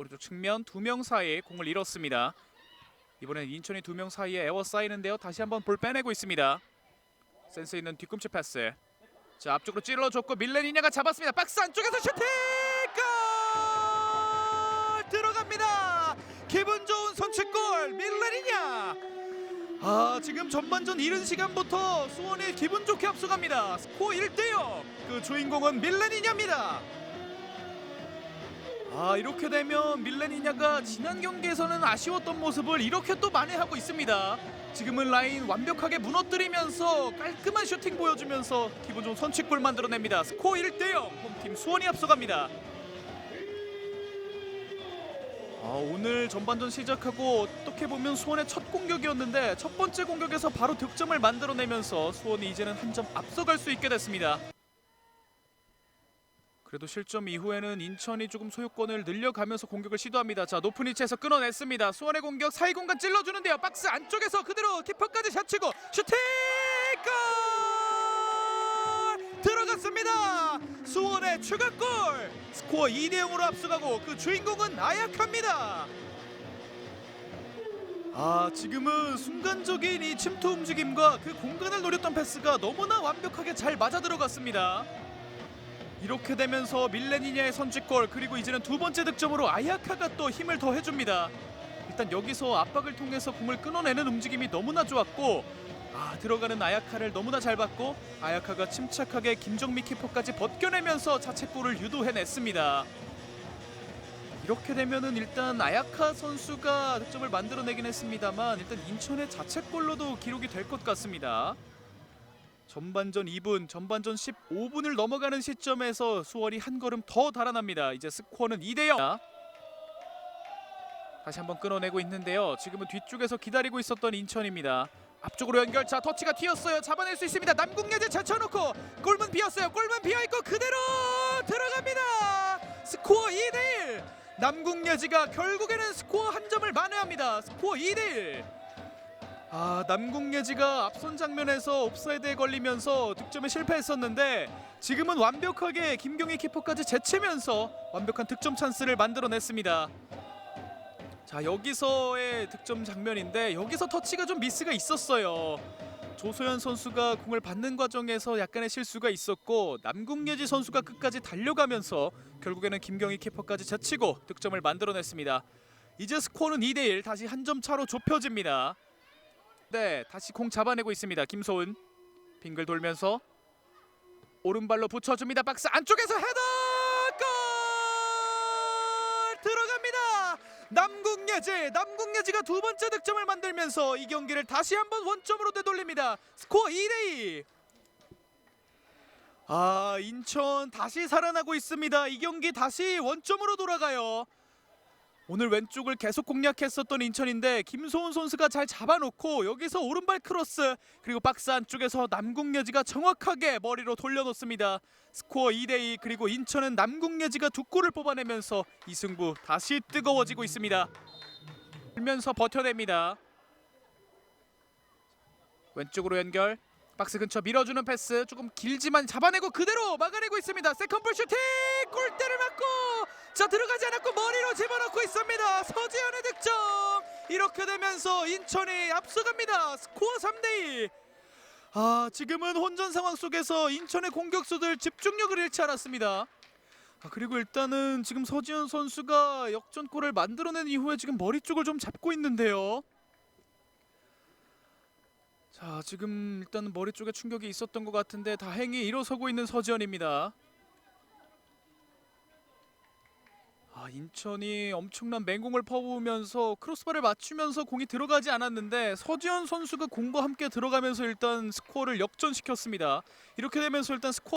오른쪽 측면 두 명 사이에 공을 잃었습니다. 이번엔 인천이 두 명 사이에 에워 쌓이는데요. 다시 한번 볼 빼내고 있습니다. 센스 있는 뒤꿈치 패스. 자 앞쪽으로 찔러줬고 밀레니냐가 잡았습니다. 박스 안쪽에서 슈팅! 골! 들어갑니다. 기분 좋은 선취골 밀레니냐. 아 지금 전반전 이른 시간부터 수원이 기분 좋게 앞서갑니다. 스코어 1대0. 그 주인공은 밀레니냐입니다. 아 이렇게 되면 밀레니냐가 지난 경기에서는 아쉬웠던 모습을 이렇게 또 만회하고 있습니다. 지금은 라인 완벽하게 무너뜨리면서 깔끔한 슈팅 보여주면서 기분 좋은 선취골 만들어냅니다. 스코어 1대0 홈팀 수원이 앞서갑니다. 아, 오늘 전반전 시작하고 어떻게 보면 수원의 첫 공격이었는데 첫 번째 공격에서 바로 득점을 만들어내면서 수원이 이제는 한 점 앞서갈 수 있게 됐습니다. 그래도 실점 이후에는 인천이 조금 소유권을 늘려가면서 공격을 시도합니다. 자 높은 위치에서 끊어냈습니다. 수원의 공격 사이 공간 찔러주는데요. 박스 안쪽에서 그대로 키퍼까지 샷치고 슈팅 골 들어갔습니다. 수원의 추가골 스코어 2대 0으로 앞서가고 그 주인공은 아약합니다. 아 지금은 순간적인 이 침투 움직임과 그 공간을 노렸던 패스가 너무나 완벽하게 잘 맞아 들어갔습니다. 이렇게 되면서 밀레니냐의 선취골 그리고 이제는 두 번째 득점으로 아야카가 또 힘을 더 해줍니다. 일단 여기서 압박을 통해서 공을 끊어내는 움직임이 너무나 좋았고 아 들어가는 아야카를 너무나 잘 봤고 아야카가 침착하게 김정미 키퍼까지 벗겨내면서 자책골을 유도해냈습니다. 이렇게 되면은 일단 아야카 선수가 득점을 만들어내긴 했습니다만 일단 인천의 자책골로도 기록이 될 것 같습니다. 전반전 2분, 전반전 15분을 넘어가는 시점에서 수원이 한 걸음 더 달아납니다. 이제 스코어는 2대 0. 다시 한번 끊어내고 있는데요. 지금은 뒤쪽에서 기다리고 있었던 인천입니다. 앞쪽으로 연결. 자, 터치가 튀었어요. 잡아낼 수 있습니다. 남궁예제 제쳐놓고 골문 비었어요. 골문 비어 있고 그대로 들어갑니다. 스코어 2대 1. 남궁예지가 결국에는 스코어 한 점을 만회합니다. 스코어 2대 1. 아 남궁예지가 앞선 장면에서 옵사이드에 걸리면서 득점에 실패했었는데 지금은 완벽하게 김경희 키퍼까지 제치면서 완벽한 득점 찬스를 만들어냈습니다. 자 여기서의 득점 장면인데 여기서 터치가 좀 미스가 있었어요. 조소연 선수가 공을 받는 과정에서 약간의 실수가 있었고 남궁예지 선수가 끝까지 달려가면서 결국에는 김경희 키퍼까지 제치고 득점을 만들어냈습니다. 이제 스코어는 2대1 다시 한 점 차로 좁혀집니다. 네, 다시 공 잡아내고 있습니다. 김소은 빙글 돌면서 오른발로 붙여줍니다. 박스 안쪽에서 헤더 골 들어갑니다. 남궁예지, 남궁예지가 두 번째 득점을 만들면서 이 경기를 다시 한번 원점으로 되돌립니다. 스코어 2대 2. 아, 인천 다시 살아나고 있습니다. 이 경기 다시 원점으로 돌아가요. 오늘 왼쪽을 계속 공략했었던 인천인데 김소은 선수가 잘 잡아놓고 여기서 오른발 크로스 그리고 박스 안쪽에서 남궁예지가 정확하게 머리로 돌려놓습니다. 스코어 2대2 그리고 인천은 남궁예지가 두 골을 뽑아내면서 이 승부 다시 뜨거워지고 있습니다. 들면서 버텨냅니다. 왼쪽으로 연결 박스 근처 밀어주는 패스 조금 길지만 잡아내고 그대로 막아내고 있습니다. 세컨볼 슈팅 골대를 맞고 자 들어가지 않았고 머리로 집어넣고 있습니다. 서지현의 득점 이렇게 되면서 인천이 앞서갑니다. 스코어 3대2 아 지금은 혼전 상황 속에서 인천의 공격수들 집중력을 잃지 않았습니다. 아 그리고 일단은 지금 서지현 선수가 역전골을 만들어낸 이후에 지금 머리 쪽을 좀 잡고 있는데요. 자 지금 일단 머리 쪽에 충격이 있었던 것 같은데 다행히 일어서고 있는 서지현입니다. 아 인천이 엄청난 맹공을 퍼부으면서 크로스바를 맞추면서 공이 들어가지 않았는데 서지현 선수가 공과 함께 들어가면서 일단 스코어를 역전시켰습니다. 이렇게 되면서 일단 스코어